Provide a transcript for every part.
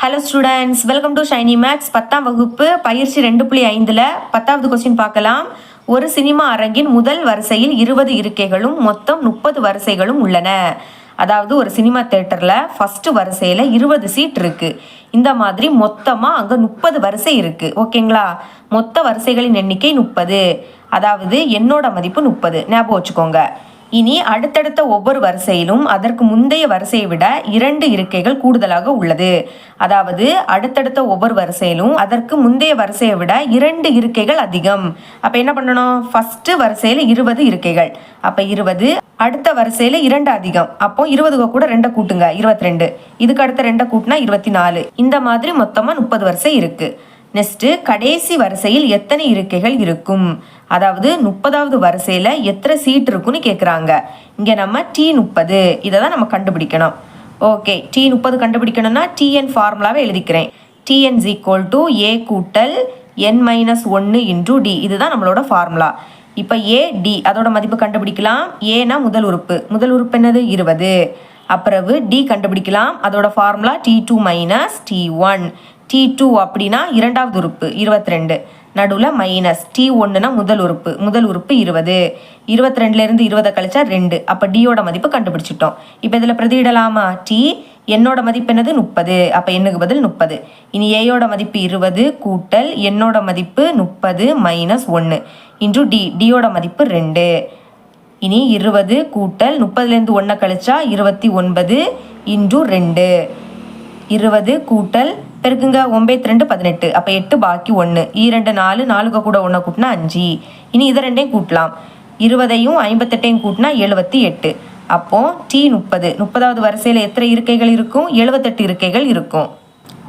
Hello students welcome to Shiny Max பத்தாம் வகுப்பு பயிற்சி ரெண்டு புள்ளி ஐந்தில் பத்தாவது கொஸ்டின் பார்க்கலாம். ஒரு சினிமா அரங்கின் முதல் வரிசையில் இருபது இருக்கைகளும் மொத்தம் முப்பது வரிசைகளும் உள்ளன. அதாவது ஒரு சினிமா தேட்டரில் ஃபஸ்ட்டு வரிசையில் இருபது சீட் இருக்குது இந்த மாதிரி மொத்தமாக அங்கே முப்பது வரிசை இருக்குது ஓகேங்களா மொத்த வரிசைகளின் எண்ணிக்கை முப்பது. அதாவது என்னோட மதிப்பு முப்பது. ஞாபகம் வச்சுக்கோங்க. இனி அடுத்தடுத்த ஒவ்வொரு வரிசையிலும் அதற்கு முந்தைய வரிசையை விட இரண்டு இருக்கைகள் கூடுதலாக உள்ளது. அதாவது அடுத்தடுத்த ஒவ்வொரு வரிசையிலும் அதற்கு முந்தைய வரிசையை விட இரண்டு இருக்கைகள் அதிகம். அப்ப என்ன பண்ணணும்? ஃபர்ஸ்ட் வரிசையில இருபது இருக்கைகள். அப்ப இருபது அடுத்த வரிசையில இரண்டு அதிகம். அப்போ இருபதுக்கு கூட ரெண்டை கூட்டுங்க. இருபத்தி ரெண்டு இதுக்கு அடுத்த ரெண்டை கூட்டினா இருபத்தி நாலு இந்த மாதிரி மொத்தமா முப்பது வரிசை இருக்கு. நெக்ஸ்ட் கடைசி வரிசையில் எத்தனை இருக்கைகள் இருக்கும்? அதாவது முப்பதாவது வரிசையில் எத்தனை சீட் இருக்குன்னு கேட்குறாங்க இங்கே நம்ம டி முப்பது. இதை தான் நம்ம கண்டுபிடிக்கணும். ஓகே டி முப்பது கண்டுபிடிக்கணும்னா டிஎன் ஃபார்முலாவை எழுதிக்கிறேன். டிஎன்ஸ் ஈக்குவல் டு ஏ கூட்டல் என் மைனஸ் ஒன்று இன்டூ டி இதுதான் நம்மளோட ஃபார்முலா இப்போ ஏ டி அதோட மதிப்பு கண்டுபிடிக்கலாம். ஏனா முதல் உறுப்பு. முதல் உறுப்பு என்னது? இருபது. அப்புறவு டி கண்டுபிடிக்கலாம். அதோட formula t two minus t one t two அப்படின்னா இரண்டாவது உறுப்பு இருபத்தி ரெண்டு நடுவில் மைனஸ் டி ஒன்றுனா முதல் உறுப்பு முதல் உறுப்பு இருபது. இருபத்தி ரெண்டுலேருந்து இருபதை கழிச்சா ரெண்டு. அப்போ டியோட மதிப்பு கண்டுபிடிச்சிட்டோம். இப்போ இதில் பிரதியிடலாமா? டி என்னோட மதிப்பு என்னது? முப்பது. அப்போ எண்ணுக்கு பதில்? முப்பது. இனி ஏயோட மதிப்பு இருபது கூட்டல் என்னோட மதிப்பு முப்பது மைனஸ் ஒன்று இன்று டி டியோட மதிப்பு ரெண்டு. இனி இருபது கூட்டல் முப்பதுலேருந்து ஒன்றை கழிச்சா இருபத்தி ஒன்பது இன்று ரெண்டு. இருபது கூட்டல் பெருக்குங்க ஒம்பேத்து ரெண்டு பதினெட்டு. அப்போ எட்டு பாக்கி ஒன்று ஈரெண்டு நாலு நாலுக்கு கூட ஒன்று கூட்டினா அஞ்சு. இனி இதை ரெண்டையும் கூட்டலாம். இருபதையும் ஐம்பத்தெட்டையும் கூட்டினா எழுபத்தி எட்டு. அப்போது டி முப்பது. முப்பதாவது வரிசையில் எத்தனை இருக்கைகள் இருக்கும்? எழுபத்தெட்டு இருக்கைகள் இருக்கும்.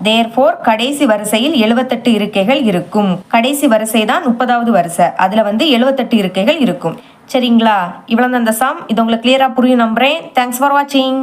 தேர்ஃபோர் கடைசி வரிசையில் எழுபத்தெட்டு இருக்கைகள் இருக்கும். கடைசி வரிசை தான் முப்பதாவது வரிசை. அதில் வந்து எழுபத்தெட்டு இருக்கைகள் இருக்கும். சரிங்களா? இவ்வளோ அந்த சம் இது உங்களுக்கு கிளியராக புரியும் நம்புகிறேன் தேங்க்ஸ் ஃபார் வாட்சிங்